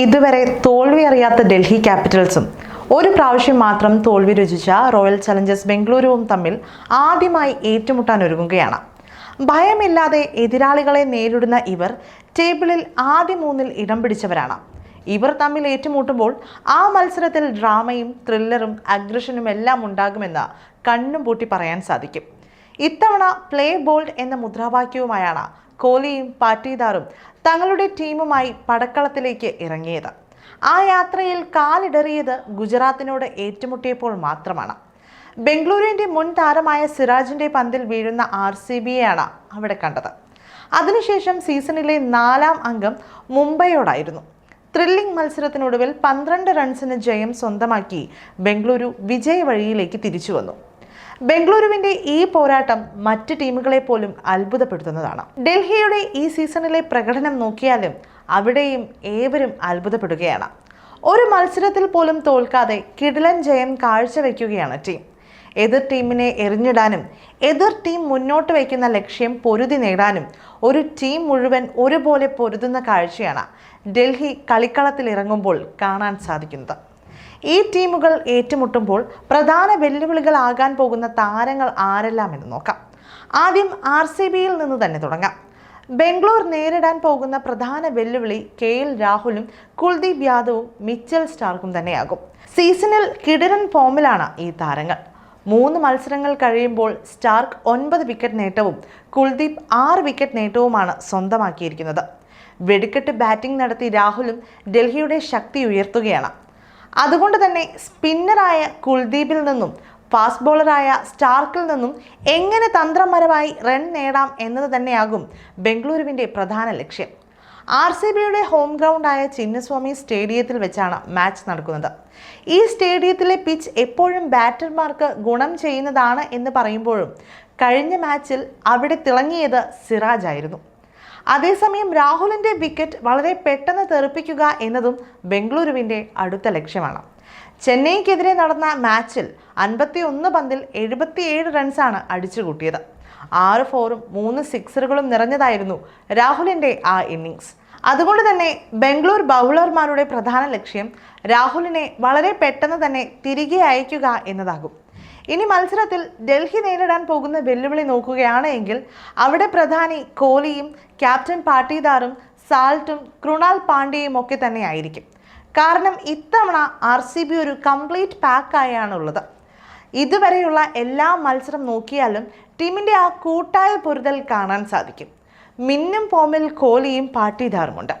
ഇതുവരെ തോൽവി അറിയാത്ത ഡൽഹി ക്യാപിറ്റൽസും ഒരു പ്രാവശ്യം മാത്രം തോൽവി രുചിച്ച റോയൽ ചലഞ്ചേഴ്സ് ബംഗളൂരുവും തമ്മിൽ ആദ്യമായി ഏറ്റുമുട്ടാൻ ഒരുങ്ങുകയാണ്. ഭയമില്ലാതെ എതിരാളികളെ നേരിടുന്ന ഇവർ ടേബിളിൽ ആദ്യ മൂന്നിൽ ഇടം പിടിച്ചവരാണ്. ഇവർ തമ്മിൽ ഏറ്റുമുട്ടുമ്പോൾ ആ മത്സരത്തിൽ ഡ്രാമയും ത്രില്ലറും അഗ്രഷനും എല്ലാം ഉണ്ടാകുമെന്ന് കണ്ണും പൂട്ടി പറയാൻ സാധിക്കും. ഇത്തവണ പ്ലേ ബോൾഡ് എന്ന മുദ്രാവാക്യവുമായാണ് കോഹ്ലിയും പാട്ടീദാറും തങ്ങളുടെ ടീമുമായി പടക്കളത്തിലേക്ക് ഇറങ്ങിയത്. ആ യാത്രയിൽ കാലിടറിയത് ഗുജറാത്തിനോട് ഏറ്റുമുട്ടിയപ്പോൾ മാത്രമാണ്. ബംഗളൂരുവിന്റെ മുൻ താരമായ സിറാജിന്റെ പന്തിൽ വീഴുന്ന ആർ സി ബിയെയാണ് അവിടെ കണ്ടത്. അതിനുശേഷം സീസണിലെ നാലാം അംഗം മുംബൈയോടായിരുന്നു. ത്രില്ലിംഗ് മത്സരത്തിനൊടുവിൽ പന്ത്രണ്ട് റൺസിന് ജയം സ്വന്തമാക്കി ബംഗളൂരു വിജയവഴിയിലേക്ക് തിരിച്ചു വന്നു ബംഗളൂരുവിന്റെ ഈ പോരാട്ടം മറ്റ് ടീമുകളെ പോലും അത്ഭുതപ്പെടുത്തുന്നതാണ്. ഡൽഹിയുടെ ഈ സീസണിലെ പ്രകടനം നോക്കിയാലും അവിടെയും ഏവരും അത്ഭുതപ്പെടുകയാണ്. ഒരു മത്സരത്തിൽ പോലും തോൽക്കാതെ കിടലൻ ജയം കാഴ്ചവെക്കുകയാണ് ടീം. എതിർ ടീമിനെ എറിഞ്ഞിടാനും എതിർ ടീം മുന്നോട്ട് വയ്ക്കുന്ന ലക്ഷ്യം പൊരുതി നേടാനും ഒരു ടീം മുഴുവൻ ഒരുപോലെ പൊരുതുന്ന കാഴ്ചയാണ് ഡൽഹി കളിക്കളത്തിൽ ഇറങ്ങുമ്പോൾ കാണാൻ സാധിക്കുന്നത്. ഈ ടീമുകൾ ഏറ്റുമുട്ടുമ്പോൾ പ്രധാന വെല്ലുവിളികളാകാൻ പോകുന്ന താരങ്ങൾ ആരെല്ലാം എന്ന് നോക്കാം. ആദ്യം ആർ സി ബിയിൽ നിന്ന് തന്നെ തുടങ്ങാം. ബംഗ്ലൂർ നേരിടാൻ പോകുന്ന പ്രധാന വെല്ലുവിളി കെ എൽ രാഹുലും കുൽദീപ് യാദവും മിച്ചൽ സ്റ്റാർക്കും തന്നെയാകും. സീസണിൽ കിടരൻ ഫോമിലാണ് ഈ താരങ്ങൾ. മൂന്ന് മത്സരങ്ങൾ കഴിയുമ്പോൾ സ്റ്റാർക്ക് ഒൻപത് വിക്കറ്റ് നേട്ടവും കുൽദീപ് ആറ് വിക്കറ്റ് നേട്ടവുമാണ് സ്വന്തമാക്കിയിരിക്കുന്നത്. വെടിക്കെട്ട് ബാറ്റിംഗ് നടത്തി രാഹുലും ഡൽഹിയുടെ ശക്തി ഉയർത്തുകയാണ്. അതുകൊണ്ട് തന്നെ സ്പിന്നറായ കുൽദീപിൽ നിന്നും ഫാസ്റ്റ് ബോളറായ സ്റ്റാർക്കിൽ നിന്നും എങ്ങനെ തന്ത്രപരമായി റൺ നേടാം എന്നത് തന്നെയാകും ബംഗളൂരുവിന്റെ പ്രധാന ലക്ഷ്യം. ആർ സി ബിയുടെ ഹോം ഗ്രൗണ്ടായ ചിന്നസ്വാമി സ്റ്റേഡിയത്തിൽ വെച്ചാണ് മാച്ച് നടക്കുന്നത്. ഈ സ്റ്റേഡിയത്തിലെ പിച്ച് എപ്പോഴും ബാറ്റർമാർക്ക് ഗുണം ചെയ്യുന്നതാണ് എന്ന് പറയുമ്പോഴും കഴിഞ്ഞ മാച്ചിൽ അവിടെ തിളങ്ങിയത് സിറാജ് ആയിരുന്നു അതേസമയം രാഹുലിന്റെ വിക്കറ്റ് വളരെ പെട്ടെന്ന് തെറിപ്പിക്കുക എന്നതും ബംഗളൂരുവിന്റെ അടുത്ത ലക്ഷ്യമാണ്. ചെന്നൈക്കെതിരെ നടന്ന മാച്ചിൽ അൻപത്തി ഒന്ന് പന്തിൽ എഴുപത്തിയേഴ് റൺസാണ് അടിച്ചുകൂട്ടിയത് ആറ് ഫോറും മൂന്ന് സിക്സറുകളും നിറഞ്ഞതായിരുന്നു രാഹുലിന്റെ ആ ഇന്നിങ്സ് അതുകൊണ്ട് തന്നെ ബംഗളൂർ ബൗളർമാരുടെ പ്രധാന ലക്ഷ്യം രാഹുലിനെ വളരെ പെട്ടെന്ന് തന്നെ തിരികെ അയയ്ക്കുക എന്നതാകും. ഇനി മത്സരത്തിൽ ഡൽഹി നേരിടാൻ പോകുന്ന വെല്ലുവിളി നോക്കുകയാണ് എങ്കിൽ അവിടെ പ്രധാനി കോഹ്ലിയും ക്യാപ്റ്റൻ പാട്ടീദാറും സാൾട്ടും കൃണാൽ പാണ്ഡ്യയും ഒക്കെ തന്നെയായിരിക്കും. കാരണം ഇത്തവണ ആർ സി ബി ഒരു കംപ്ലീറ്റ് പാക്കായാണുള്ളത് ഇതുവരെയുള്ള എല്ലാ മത്സരം നോക്കിയാലും ടീമിന്റെ ആ കൂട്ടായ പൊരുതൽ കാണാൻ സാധിക്കും. മിന്നും ഫോമിൽ കോഹ്ലിയും പാട്ടീദാറുമുണ്ട്.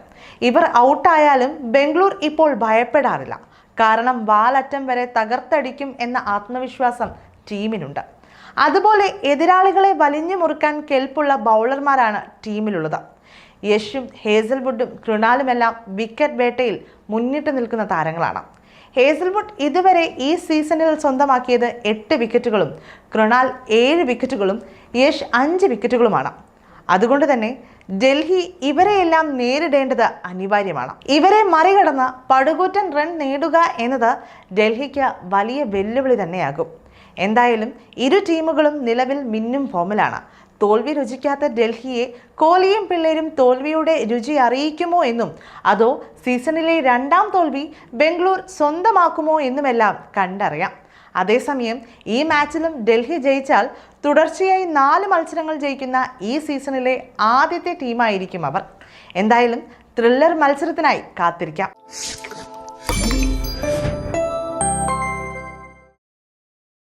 ഇവർ ഔട്ടായാലും ബംഗളൂർ ഇപ്പോൾ ഭയപ്പെടാറില്ല. കാരണം വാലറ്റം വരെ തകർത്തടിക്കും എന്ന ആത്മവിശ്വാസം ടീമിനുണ്ട്. അതുപോലെ എതിരാളികളെ വലിഞ്ഞു മുറുക്കാൻ കെൽപ്പുള്ള ബൗളർമാരാണ് ടീമിലുള്ളത്. യഷും ഹേസൽവുഡും കൃണാലുമെല്ലാം വിക്കറ്റ് വേട്ടയിൽ മുന്നിട്ട് നിൽക്കുന്ന താരങ്ങളാണ്. ഹേസൽവുഡ് ഇതുവരെ ഈ സീസണിൽ സ്വന്തമാക്കിയത് എട്ട് വിക്കറ്റുകളും കൃണാൽ ഏഴ് വിക്കറ്റുകളും യഷ് അഞ്ച് വിക്കറ്റുകളുമാണ്. അതുകൊണ്ട് തന്നെ ഡൽഹി ഇവരെയെല്ലാം നേരിടേണ്ടത് അനിവാര്യമാണ്. ഇവരെ മറികടന്ന് പടുകൂറ്റൻ റൺ നേടുക എന്നത് ഡൽഹിക്ക് വലിയ വെല്ലുവിളി തന്നെയാകും. എന്തായാലും ഇരു ടീമുകളും നിലവിൽ മിന്നും ഫോമിലാണ്. തോൽവി രുചിക്കാത്ത ഡൽഹിയെ കോലിയും പിള്ളേരും തോൽവിയുടെ രുചി അറിയിക്കുമോ എന്നും അതോ സീസണിലെ രണ്ടാം തോൽവി ബംഗളൂർ സ്വന്തമാക്കുമോ എന്നുമെല്ലാം കണ്ടറിയാം. അതേസമയം ഈ മാച്ചിലും ഡൽഹി ജയിച്ചാൽ തുടർച്ചയായി നാല് മത്സരങ്ങൾ ജയിക്കുന്ന ഈ സീസണിലെ ആദ്യത്തെ ടീമായിരിക്കും അവർ. എന്തായാലും ത്രില്ലർ മത്സരത്തിനായി കാത്തിരിക്കാം.